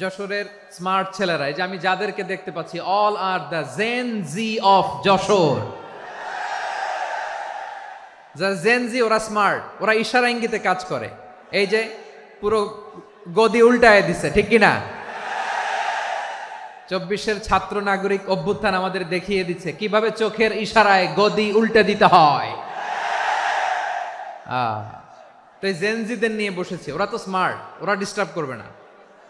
যশোরের স্মার্ট ছেলেরা, এই যে আমি যাদেরকে দেখতে পাচ্ছি all are the Gen Z of Jessore. যারা জেন জি ওরা স্মার্ট ওরা ইশারা ইঙ্গিতে কাজ করে। এই যে পুরো গদি উল্টায় দিছে, ঠিক কিনা? চব্বিশের ছাত্র নাগরিক অভ্যুত্থান আমাদের দেখিয়ে দিচ্ছে। কীভাবে চোখের ইশারায় গদি উল্টে দিতে হয়? তো জেনজিদের নিয়ে বসেছি। ওরা তো স্মার্ট ওরা ডিস্টার্ব করবে না।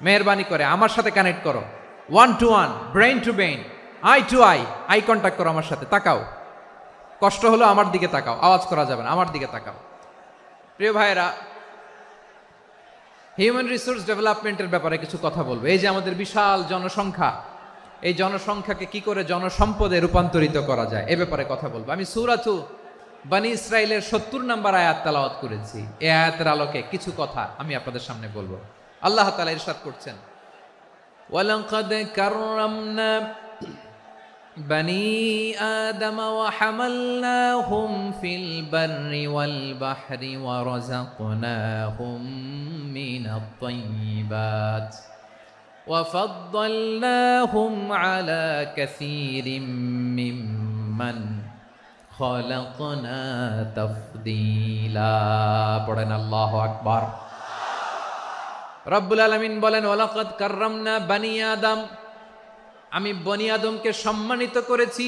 মেহরবানি করে, আমার সাথে কানেক্ট করো। One to one brain to brain eye to eye eye contact করো আমার সাথে। তাকাও। কষ্ট হলো আমার দিকে তাকাও। আওয়াজ করা যাবে না, আমার দিকে তাকাও। প্রিয় ভাইয়েরা হিউম্যান রিসোর্স ডেভেলপমেন্টের ব্যাপারে কিছু কথা বলব। এই যে আমাদের বিশাল জনসংখ্যা এই জনসংখ্যাকে কি করে জনসম্পদে রূপান্তরিত করা যায় এ ব্যাপারে কথা বলবো আমি সুরাতু বানি ইসরায়েলের সত্তর নাম্বার আয়াত তালাওয়াত করেছি এই আয়াতের আলোকে কিছু কথা আমি আপনাদের সামনে বলবো আল্লাহ তালা ইরশাদ করছেন ওয়ালাকাদ কাররামনা بني آدم وحملناهم في البر والبحر ورزقناهم من الطيبات وفضلناهم على كثير ممن خلقنا تفضيلا পড়েন আল্লাহু আকবার রব্বুল আলামিন বলেন ওয়ালাকাদ কাররামনা বানি আদম আমি বনি আদমকে সম্মানিত করেছি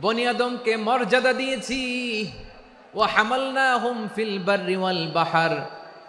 বনি আদমকে মর্যাদা দিয়েছি ও হামালনা হুম ফিল বাররি ওয়াল বাহার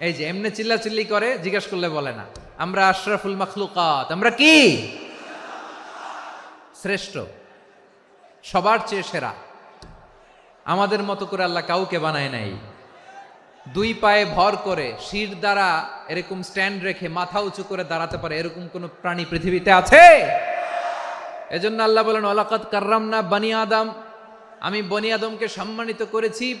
এই যে এমনি চিল্লাচিল্লি করে, জিজ্ঞেস করলে বলে না। আমরা আশরাফুল মখলুকাত। আমরা কি? শ্রেষ্ঠ। সবার চেয়ে সেরা। আমাদের মতো করে আল্লাহ কাউকে বানায় নাই। দুই পায়ে ভর করে শির দ্বারা এরকম স্ট্যান্ড রেখে মাথা উঁচু করে দাঁড়াতে পারে এরকম কোন প্রাণী পৃথিবীতে আছে? এজন্য আল্লাহ বলেন ওলাকাত কার্রাম না বানি আদম। আমি বনি আদমকে সম্মানিত করেছি।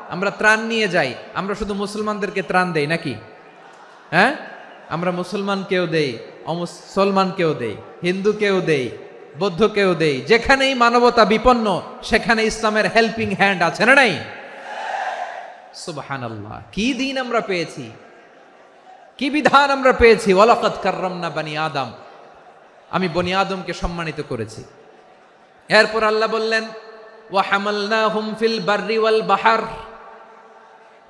আমরা ত্রাণ নিয়ে যাই। আমরা শুধু মুসলমানদেরকে ত্রাণ দেই নাকি? হ্যাঁ? আমরা মুসলমানকেও দেই অমুসলমানকেও দেই হিন্দুকেও দেই বৌদ্ধকেও দেই, যেখানেই মানবতা বিপন্ন, সেখানে ইসলামের হেল্পিং হ্যান্ড আছে না নাই? সুবহান আল্লাহ কি দিন আমরা পেয়েছি? কি বিধান আমরা পেয়েছি? ওয়ালাকাত কাররামনা বানি আদম। আমি বনি আদমকে সম্মানিত করেছি। এরপর আল্লাহ বললেন, ওয়া হামালনাহুম ফিল বাররি ওয়াল বাহার।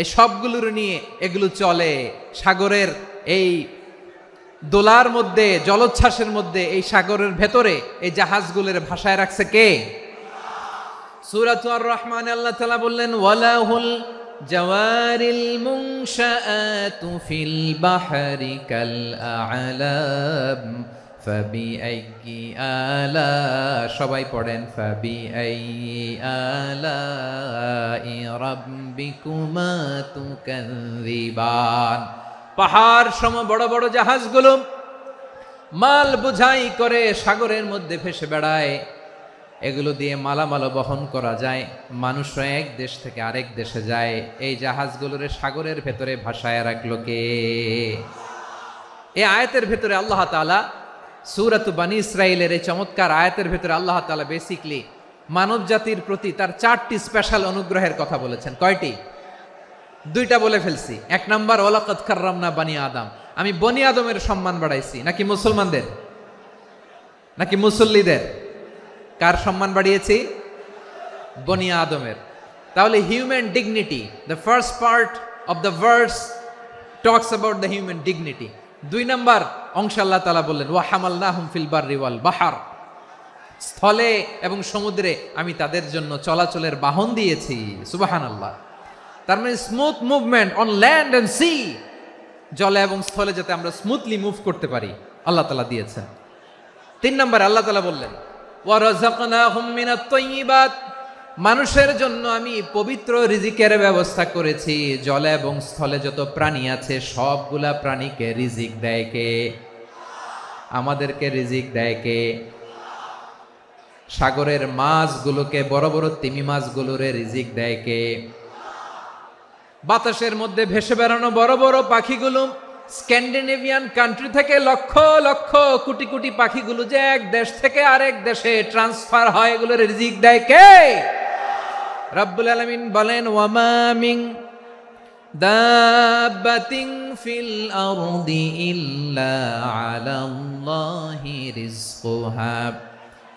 এই সবগুলোর নিয়ে এগুলো চলে। সাগরের এই দোলার মধ্যে, জলোচ্ছ্বাসের মধ্যে, এই সাগরের ভেতরে এই জাহাজগুলোর ভাষায় রাখছে কে? সুরাত আর রহমান আল্লাহ তালা বললেন, ওয়ালাহুল জওয়ারিল মুনশাআতু ফিল বাহরি কাল আ'লাম ফাবিআইয়ি আলা, সবাই পড়েন ফাবিআইয়ি আলাই পাহাড় সম বড় বড় জাহাজগুলো মাল বোঝাই করে সাগরের মধ্যে ভেসে বেড়ায়। এগুলো দিয়ে মালামাল বহন করা যায়। মানুষরা এক দেশ থেকে আরেক দেশে যায়। এই জাহাজগুলোর সাগরের ভেতরে ভাসায় রাখল কে? এই আয়াতের ভেতরে আল্লাহ তাআলা সুরাত বানি ইসরাইলের এই চমৎকার আয়াতের ভেতরে আল্লাহ তালা বেসিকলি মানব জাতির প্রতি তার চারটি স্পেশাল অনুগ্রহের কথা বলেছেন। কয়টি? দুইটা বলে ফেলছি। এক নাম্বার ওলাকত কার্রামনা বানি আদম। আমি বনি আদমের সম্মান বাড়াইছি। নাকি মুসলমানদের? নাকি মুসল্লিদের? কার সম্মান বাড়িয়েছি? বনি আদমের। তাহলে human dignity the first part of the verse talks about the human dignity দুই নাম্বার, অংশ আল্লাহ তালা বললেন, ওয়া হামাল নাহুম ফিল বাররি ওয়াল বাহার। স্থলে এবং সমুদ্রে আমি তাদের জন্য চলাচলের বাহন দিয়েছি। সুবাহান আল্লাহ তার মানে smooth movement on land and sea জলে এবং স্থলে যাতে আমরা স্মুথলি মুভ করতে পারি। আল্লাহ তালা দিয়েছেন। তিন নম্বর আল্লাহ তালা বললেন মানুষের জন্য আমি পবিত্র রিজিকের ব্যবস্থা করেছি। জলে এবং স্থলে যত প্রাণী আছে, সবগুলা প্রাণীকে রিজিক দেয় কে? আমাদেরকে রিজিক দেয় কে? সাগরের মাছগুলোকে, বড় বড় তিমি মাছগুলোরে রিজিক দেয় কে? বাতাসের মধ্যে ভেসে বেড়ানো বড় বড় পাখিগুলো, স্ক্যান্ডিনেভিয়ান কান্ট্রি থেকে লক্ষ লক্ষ কোটি কোটি পাখিগুলো যে এক দেশ থেকে আরেক দেশে ট্রান্সফার হয়, এগুলোর রিজিক দেয় কে? রব্বুল আলামিন বলেন ওয়ামামিং দাব্বাতিন ফিল আরদি ইল্লা আলাল্লাহি রিজকুহা।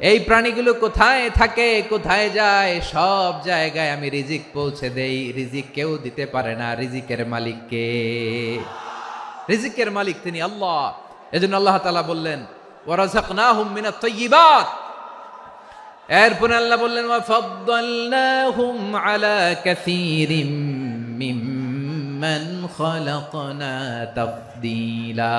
এই প্রাণীগুলো কোথায় থাকে, কোথায় যায়, সব জায়গায় আমি রিজিক পৌঁছে দেই। রিজিক কেউ দিতে পারে না, রিজিকের মালিককে রিজিকের মালিক তিনি আল্লাহ। এজন্য আল্লাহ তালা বললেন তাইয়্যিবাত এরপরে আল্লাহ বললেন আলা মিম্মান খালাকনা তাফদীলা।